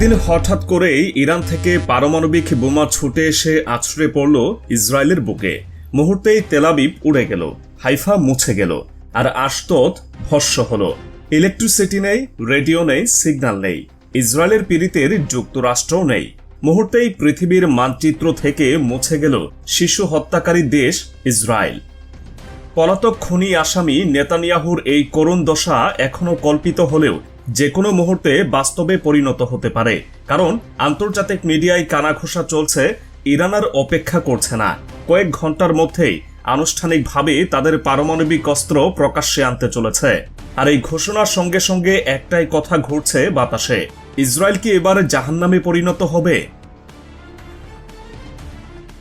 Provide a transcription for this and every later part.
একদিন হঠাৎ করেই ইরান থেকে পারমাণবিক বোমা ছুটে এসে আছড়ে পড়ল ইসরায়েলের বুকে। মুহূর্তেই তেলাবিব উড়ে গেল, হাইফা মুছে গেল, আর আশতত ভস্য হল। ইলেকট্রিসিটি নেই, রেডিও নেই, সিগন্যাল নেই। ইসরায়েলের পীড়িতের যুক্তরাষ্ট্রও নেই। মুহূর্তেই পৃথিবীর মানচিত্র থেকে মুছে গেল শিশু হত্যাকারী দেশ ইসরায়েল। পলাতক খুনি আসামি নেতানিয়াহুর এই করুণ দশা এখনও কল্পিত হলেও যে কোনো মুহূর্তে বাস্তবে পরিণত হতে পারে। কারণ, আন্তর্জাতিক মিডিয়ায় কানাঘোষা চলছে, ইরান আর অপেক্ষা করছে না। কয়েক ঘণ্টার মধ্যেই আনুষ্ঠানিকভাবে তাদের পারমাণবিক অস্ত্র প্রকাশ্যে আনতে চলেছে। আর এই ঘোষণার সঙ্গে সঙ্গে একটাই কথা ঘুরছে বাতাসে। ইসরায়েল কি এবার জাহান্নামে পরিণত হবে?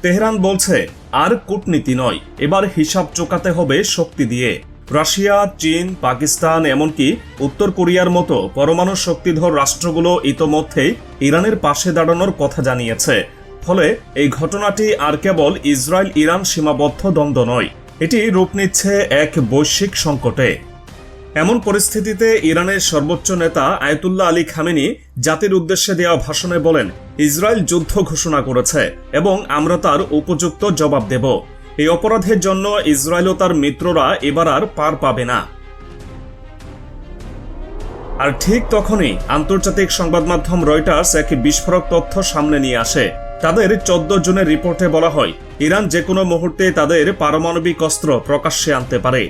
তেহরান বলছে, আর কূটনীতি নয়। এবার হিসাব চোকাতে হবে শক্তি দিয়ে। রাশিয়া, চীন, পাকিস্তান, এমনকি উত্তর কোরিয়ার মতো পরমাণু শক্তিধর রাষ্ট্রগুলো ইতোমধ্যেই ইরানের পাশে দাঁড়ানোর কথা জানিয়েছে। ফলে এই ঘটনাটি আর কেবল ইসরায়েল ইরান সীমাবদ্ধ দ্বন্দ্ব নয়, এটি রূপ নিচ্ছে এক বৈশ্বিক সংকটে। এমন পরিস্থিতিতে ইরানের সর্বোচ্চ নেতা আয়তুল্লাহ আলী খামেনি জাতির উদ্দেশ্যে দেওয়া ভাষণে বলেন, ইসরায়েল যুদ্ধ ঘোষণা করেছে এবং আমরা তার উপযুক্ত জবাব দেব। এই অপরাধের জন্য ইসরায়েল ও তার মিত্ররা এবার আর পার পাবে না। আর ঠিক তখনই আন্তর্জাতিক সংবাদ মাধ্যম রয়টার্স এক বিস্ফোরক তথ্য সামনে নিয়ে আসে। তাদের চোদ্দ জুনের রিপোর্টে বলা হয়, ইরান যে কোনো মুহূর্তে তাদের পারমাণবিক অস্ত্র প্রকাশ্যে আনতে পারে।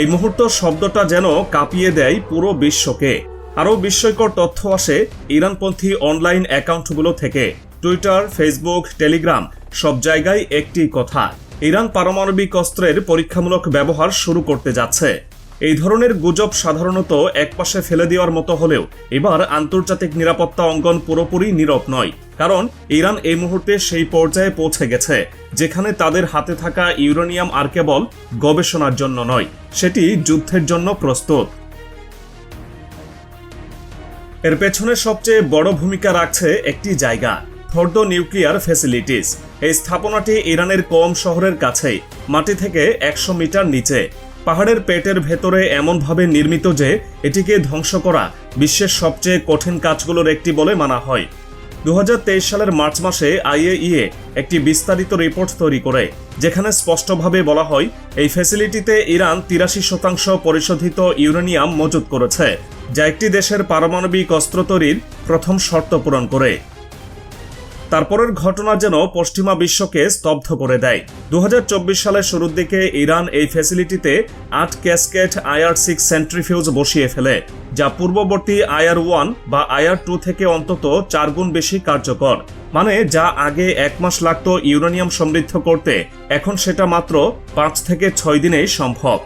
এই মুহূর্ত শব্দটা যেন কাঁপিয়ে দেয় পুরো বিশ্বকে। আরও বিস্ময়কর তথ্য আসে ইরানপন্থী অনলাইন অ্যাকাউন্টগুলো থেকে। টুইটার, ফেসবুক, টেলিগ্রাম সব জায়গায় একটি কথা। ইরান পারমাণবিক অস্ত্রের পরীক্ষামূলক ব্যবহার শুরু করতে যাচ্ছে। এই ধরনের গুজব সাধারণত একপাশে ফেলে দেওয়ার মতো হলেও এবার আন্তর্জাতিক নিরাপত্তা অঙ্গন পুরোপুরি নীরব নয়। কারণ ইরান এই মুহূর্তে সেই পর্যায়ে পৌঁছে গেছে, যেখানে তাদের হাতে থাকা ইউরেনিয়াম আর কেবল গবেষণার জন্য নয়, সেটি যুদ্ধের জন্য প্রস্তুত। এর পেছনে সবচেয়ে বড় ভূমিকা রাখছে একটি জায়গা ফর্দ নিউক্লিয়ার ফ্যাসিলিটিস। এই স্থাপনাটি ইরানের কম শহরের কাছেই, মাটি থেকে একশো মিটার নিচে। পাহাড়ের পেটের ভেতরে এমনভাবে নির্মিত যে, এটিকে ধ্বংস করা বিশ্বের সবচেয়ে কঠিন কাজগুলোর একটি বলে মানা হয়। দু হাজার তেইশ সালের মার্চ মাসে আইএইএ একটি বিস্তারিত রিপোর্ট তৈরি করে, যেখানে স্পষ্টভাবে বলা হয়, এই ফ্যাসিলিটিতে ইরান তিরাশি শতাংশ পরিশোধিত ইউরেনিয়াম মজুত করেছে, যা একটি দেশের পারমাণবিক অস্ত্র তৈরির প্রথম শর্ত পূরণ করে। তারপরের ঘটনা যেন পশ্চিমা বিশ্বকে স্তব্ধ করে দেয়। দু হাজার চব্বিশ সালের শুরুর দিকে ইরান এই ফ্যাসিলিটিতে আট ক্যাসকেট আয়ার সিক্স সেন্ট্রিফিউজ বসিয়ে ফেলে, যা পূর্ববর্তী আয়ার ওয়ান বা আয়ার টু থেকে অন্তত চার গুণ বেশি কার্যকর। মানে যা আগে এক মাস লাগত ইউরেনিয়াম সমৃদ্ধ করতে, এখন সেটা মাত্র পাঁচ থেকে ছয় দিনেই সম্ভব।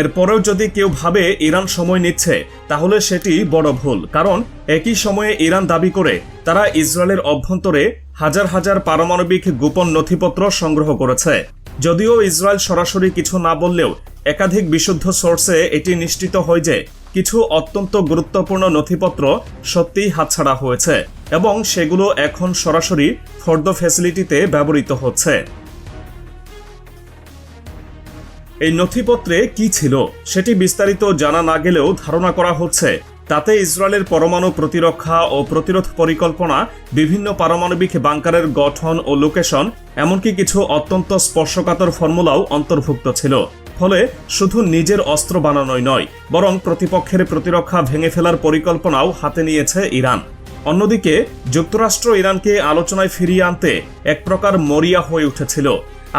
এরপরেও যদি কেউ ভাবে ইরান সময় নিচ্ছে, তাহলে সেটি বড় ভুল, কারণ একই সময়ে ইরান দাবি করে তারা ইসরায়েলের অভ্যন্তরে হাজার হাজার পারমাণবিক গোপন নথিপত্র সংগ্রহ করেছে। যদিও ইসরায়েল সরাসরি কিছু না বললেও একাধিক বিশুদ্ধ সোর্সে এটি নিশ্চিত হয় যে কিছু অত্যন্ত গুরুত্বপূর্ণ নথিপত্র সত্যিই হাতছাড়া হয়েছে এবং সেগুলো এখন সরাসরি ফর্দ ফ্যাসিলিটিতে ব্যবহৃত হচ্ছে। এই নথিপত্রে কি ছিল সেটি বিস্তারিত জানা না গেলেও ধারণা করা হচ্ছে তাতে ইসরায়েলের পরমাণু প্রতিরক্ষা ও প্রতিরোধ পরিকল্পনা, বিভিন্ন পারমাণবিক বাংকারের গঠন ও লোকেশন, এমনকি কিছু অত্যন্ত স্পর্শকাতর ফর্মুলাও অন্তর্ভুক্ত ছিল। ফলে শুধু নিজের অস্ত্র বানানোই নয়, বরং প্রতিপক্ষের প্রতিরক্ষা ভেঙে ফেলার পরিকল্পনাও হাতে নিয়েছে ইরান। অন্যদিকে, যুক্তরাষ্ট্র ইরানকে আলোচনায় ফিরিয়ে আনতে এক প্রকার মরিয়া হয়ে উঠেছিল।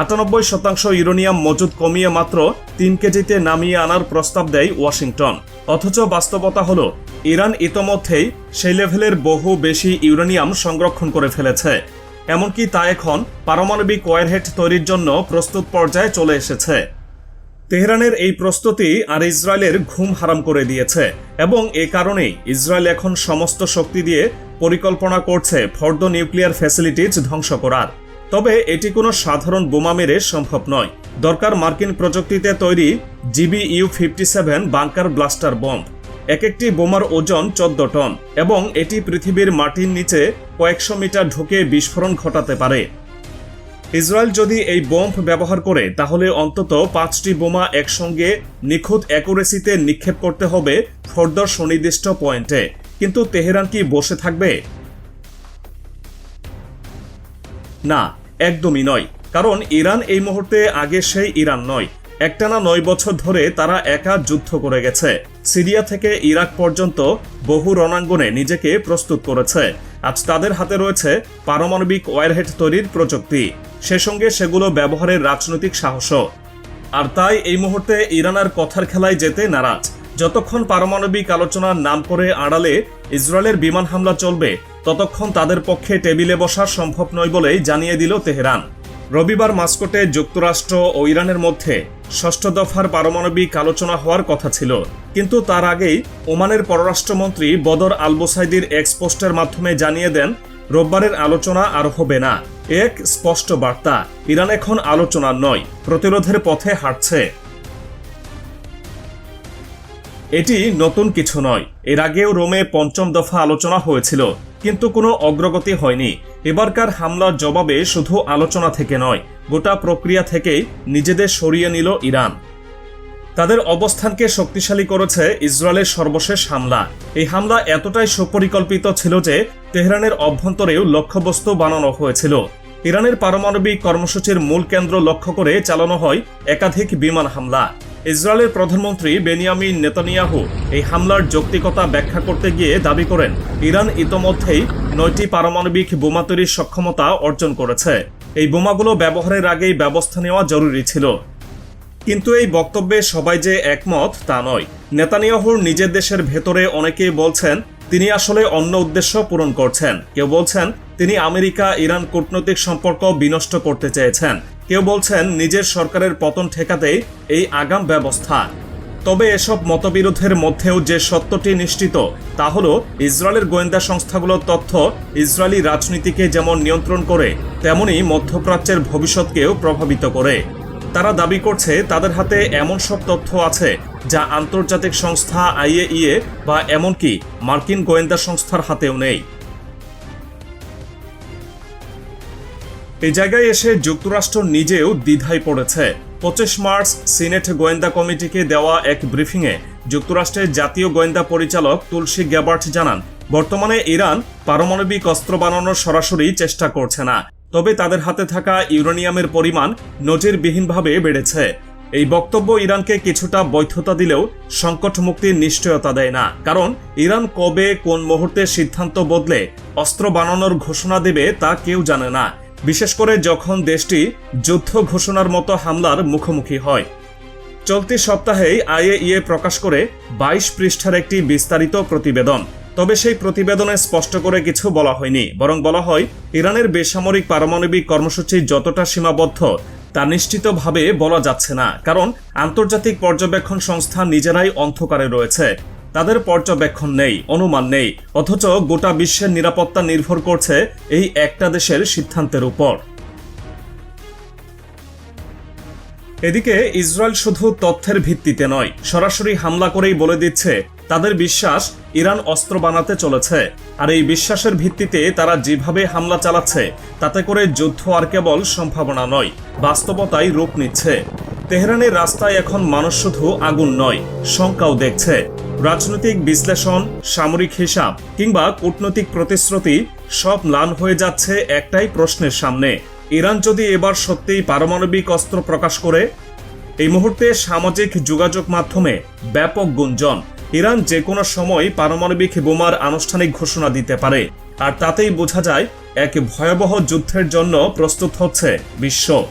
আটানব্বই শতাংশ ইউরেনিয়াম মজুদ কমিয়ে মাত্র তিন কেজিতে নামিয়ে আনার প্রস্তাব দেয় ওয়াশিংটন। অথচ বাস্তবতা হল, ইরান ইতোমধ্যেই সেই লেভেলের বহু বেশি ইউরেনিয়াম সংরক্ষণ করে ফেলেছে। এমনকি তা এখন পারমাণবিক ওয়ারহেড তৈরির জন্য প্রস্তুত পর্যায়ে চলে এসেছে। তেহরানের এই প্রস্তুতি আর ইসরায়েলের ঘুম হারাম করে দিয়েছে এবং এ কারণেই ইসরায়েল এখন সমস্ত শক্তি দিয়ে পরিকল্পনা করছে ফর্দ নিউক্লিয়ার ফ্যাসিলিটিজ ধ্বংস করার। তবে এটি কোনো সাধারণ বোমা মেরে সম্ভব নয়। দরকার মার্কিন প্রযুক্তিতে তৈরি GB U fifty seven bunker buster bomb. এক একটি বোমার ওজন চোদ্দ টন এবং এটি পৃথিবীর মাটির নিচে কয়েকশো মিটার ঢুকে বিস্ফোরণ ঘটাতে পারে। ইসরায়েল যদি এই বোম্ব ব্যবহার করে, তাহলে অন্তত পাঁচটি বোমা একসঙ্গে নিখুঁত অ্যাকুরেসিতে নিক্ষেপ করতে হবে ফর্দর সুনির্দিষ্ট পয়েন্টে। কিন্তু তেহরান কি বসে থাকবে? না, একদমই নয়। কারণ ইরান এই মুহূর্তে আগে সেই ইরান নয়। একটানা নয় বছর ধরে তারা একা যুদ্ধ করে গেছে। সিরিয়া থেকে ইরাক পর্যন্ত বহু রণাঙ্গনে নিজেকে প্রস্তুত করেছে। আজ তাদের হাতে রয়েছে পারমাণবিক ওয়ারহেড তৈরির প্রযুক্তি। সে সঙ্গে সেগুলো ব্যবহারের রাজনৈতিক সাহসও। আর তাই এই মুহূর্তে ইরান আর কথার খেলায় যেতে নারাজ। যতক্ষণ পারমাণবিক আলোচনার নাম করে আড়ালে ইসরায়েলের বিমান হামলা চলবে ততক্ষণ তাদের পক্ষে টেবিলে বসা সম্ভব নয় বলেই জানিয়ে দিল তেহরান। রবিবার মাস্কোটে যুক্তরাষ্ট্র ও ইরানের মধ্যে ষষ্ঠ দফার পারমাণবিক আলোচনা হওয়ার কথা ছিল। কিন্তু তার আগেই ওমানের পররাষ্ট্রমন্ত্রী বদর আলবোসাইদির এক্স পোস্টের মাধ্যমে জানিয়ে দেন, রোববারের আলোচনা আর হবে না। এক স্পষ্ট বার্তা, ইরান এখন আলোচনা নয়, প্রতিরোধের পথে হাঁটছে। এটি নতুন কিছু নয়। এর আগেও রোমে পঞ্চম দফা আলোচনা হয়েছিল। কিন্তু কোনো অগ্রগতি হয়নি। এবারকার হামলার জবাবে শুধু আলোচনা থেকে নয়, গোটা প্রক্রিয়া থেকেই নিজেদের সরিয়ে নিল ইরান। তাদের অবস্থানকে শক্তিশালী করেছে ইসরায়েলের সর্বশেষ হামলা। এই হামলা এতটাই সুপরিকল্পিত ছিল যে তেহরানের অভ্যন্তরেও লক্ষ্যবস্তু বানানো হয়েছিল। ইরানের পারমাণবিক কর্মসূচির মূল কেন্দ্র লক্ষ্য করে চালানো হয় একাধিক বিমান হামলা। ইসরায়েলের প্রধানমন্ত্রী বেনিয়ামিন নেতানিয়াহু এই হামলার যৌক্তিকতা ব্যাখ্যা করতে গিয়ে দাবি করেন, ইরান ইতোমধ্যেই নয়টি পারমাণবিক বোমা তৈরির সক্ষমতা অর্জন করেছে। এই বোমাগুলো ব্যবহারের আগেই ব্যবস্থা নেওয়া জরুরি ছিল। কিন্তু এই বক্তব্যে সবাই যে একমত, তা নয়। নেতানিয়াহুর নিজের দেশের ভেতরে অনেকেই বলছেন, তিনি আসলে অন্য উদ্দেশ্য পূরণ করছেন। কেউ বলছেন, তিনি আমেরিকা ইরান কূটনৈতিক সম্পর্ক বিনষ্ট করতে চেয়েছেন। কেউ বলছেন নিজের সরকারের পতন ঠেকাতেই এই আগাম ব্যবস্থা। তবে এসব মতবিরোধের মধ্যেও যে সত্যটি নিশ্চিত, তা হল ইসরায়েলের গোয়েন্দা সংস্থাগুলোর তথ্য, ইসরায়েলি রাজনীতিকে যেমন নিয়ন্ত্রণ করে, তেমনি মধ্যপ্রাচ্যের ভবিষ্যৎকেও প্রভাবিত করে। তারা দাবি করছে তাদের হাতে এমন সব তথ্য আছে, যা আন্তর্জাতিক সংস্থা আইএইএ বা এমনকি মার্কিন গোয়েন্দা সংস্থার হাতেও নেই। এই জায়গায় এসে যুক্তরাষ্ট্র নিজেও দ্বিধায় পড়েছে। পঁচিশ মার্চ সিনেট গোয়েন্দা কমিটিকে দেওয়া এক ব্রিফিংয়ে যুক্তরাষ্ট্রের জাতীয় গোয়েন্দা পরিচালক তুলসী গ্যাবার্ট জানান, বর্তমানে ইরান পারমাণবিক অস্ত্র বানানোর সরাসরি চেষ্টা করছে না, তবে তাদের হাতে থাকা ইউরেনিয়ামের পরিমাণ নজিরবিহীনভাবে বেড়েছে। এই বক্তব্য ইরানকে কিছুটা বৈধতা দিলেও সংকট মুক্তির নিশ্চয়তা দেয় না, কারণ ইরান কবে কোন মুহূর্তে সিদ্ধান্ত বদলে অস্ত্র বানানোর ঘোষণা দেবে তা কেউ জানে না। বিশেষ করে যখন দেশটি যুদ্ধ ঘোষণার মতো হামলার মুখোমুখি হয়। চলতি সপ্তাহেই আইএইএ প্রকাশ করে বাইশ পৃষ্ঠার একটি বিস্তারিত প্রতিবেদন। তবে সেই প্রতিবেদনে স্পষ্ট করে কিছু বলা হয়নি। বরং বলা হয়, ইরানের বেসামরিক পারমাণবিক কর্মসূচি যতটা সীমাবদ্ধ, তা নিশ্চিতভাবে বলা যাচ্ছে না। কারণ আন্তর্জাতিক পর্যবেক্ষণ সংস্থা নিজেরাই অন্ধকারে রয়েছে। তাদের পর্যবেক্ষণ নেই, অনুমান নেই, অথচ গোটা বিশ্বের নিরাপত্তা নির্ভর করছে এই একটা দেশের সিদ্ধান্তের উপর। এদিকে ইসরায়েল শুধু তথ্যের ভিত্তিতে নয়, সরাসরি হামলা করেই বলে দিচ্ছে, তাদের বিশ্বাস ইরান অস্ত্র বানাতে চলেছে। আর এই বিশ্বাসের ভিত্তিতে তারা যেভাবে হামলা চালাচ্ছে, তাতে করে যুদ্ধ আর কেবল সম্ভাবনা নয় বাস্তবতাই রূপ নিচ্ছে। তেহরানের রাস্তায় এখন মানুষ শুধু আগুন নয়, শঙ্কাও দেখছে। রাজনৈতিক বিশ্লেষণ, সামরিক হিসাব কিংবা কূটনৈতিক প্রতিশ্রুতি সব ম্লান হয়ে যাচ্ছে একটাই প্রশ্নের সামনে। ইরান যদি এবার সত্যিই পারমাণবিক অস্ত্র প্রকাশ করে, এই মুহূর্তে সামাজিক যোগাযোগ মাধ্যমে ব্যাপক গুঞ্জন। ইরান যে কোনো সময় পারমাণবিক বোমার আনুষ্ঠানিক ঘোষণা দিতে পারে। আর তাতেই বোঝা যায়, এক ভয়াবহ যুদ্ধের জন্য প্রস্তুত হচ্ছে বিশ্ব।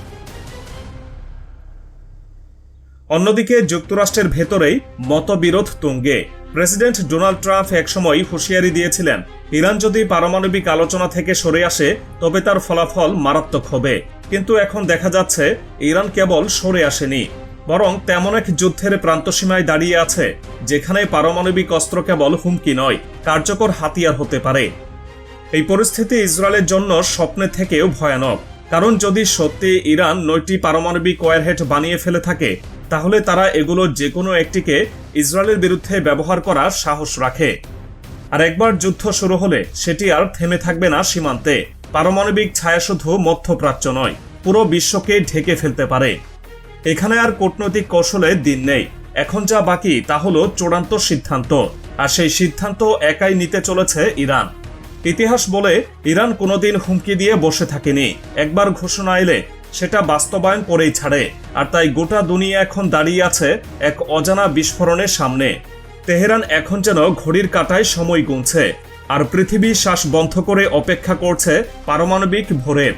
অন্যদিকে যুক্তরাষ্ট্রের ভেতরেই মতবিরোধ তুঙ্গে। প্রেসিডেন্ট ডোনাল্ড ট্রাম্প একসময় হুঁশিয়ারি দিয়েছিলেন, ইরান যদি পারমাণবিক আলোচনা থেকে সরে আসে, তবে তার ফলাফল মারাত্মক হবে। কিন্তু এখন দেখা যাচ্ছে, ইরান কেবল সরে আসেনি। বরং তেমন এক যুদ্ধের প্রান্তসীমায় দাঁড়িয়ে আছে, যেখানে পারমাণবিক অস্ত্র কেবল হুমকি নয়, কার্যকর হাতিয়ার হতে পারে। এই পরিস্থিতি ইসরায়েলের জন্য স্বপ্নের থেকেও ভয়ানক। কারণ যদি সত্যি ইরান নয়টি পারমাণবিক ওয়ারহেড বানিয়ে ফেলে থাকে তাহলে তারা এগুলো যে কোনো একটিকে ইসরায়েলের বিরুদ্ধে ব্যবহার করার সাহস রাখে। আর একবার যুদ্ধ শুরু হলে সেটি আর থেমে থাকবে না সীমান্তে। পারমাণবিক ছায়া শুধু মধ্যপ্রাচ্য নয়, পুরো বিশ্বকে ঢেকে ফেলতে পারে। এখানে আর কূটনৈতিক কৌশলে দিন নেই। এখন যা বাকি, তা হলো চূড়ান্ত সিদ্ধান্ত। আর সেই সিদ্ধান্ত একাই নিতে চলেছে ইরান। ইতিহাস বলে, ইরান কোনোদিন হুমকি দিয়ে বসে থাকেনি। একবার ঘোষণা এলে সেটা বাস্তবায়ন করেই ছাড়ে, আর তাই গোটা দুনিয়া এখন দাঁড়িয়ে আছে এক অজানা বিস্ফোরণের সামনে। তেহরান এখন যেন ঘড়ির কাটায় সময় গুনছে, আর পৃথিবী শ্বাস বন্ধ করে অপেক্ষা করছে পারমাণবিক ভোরের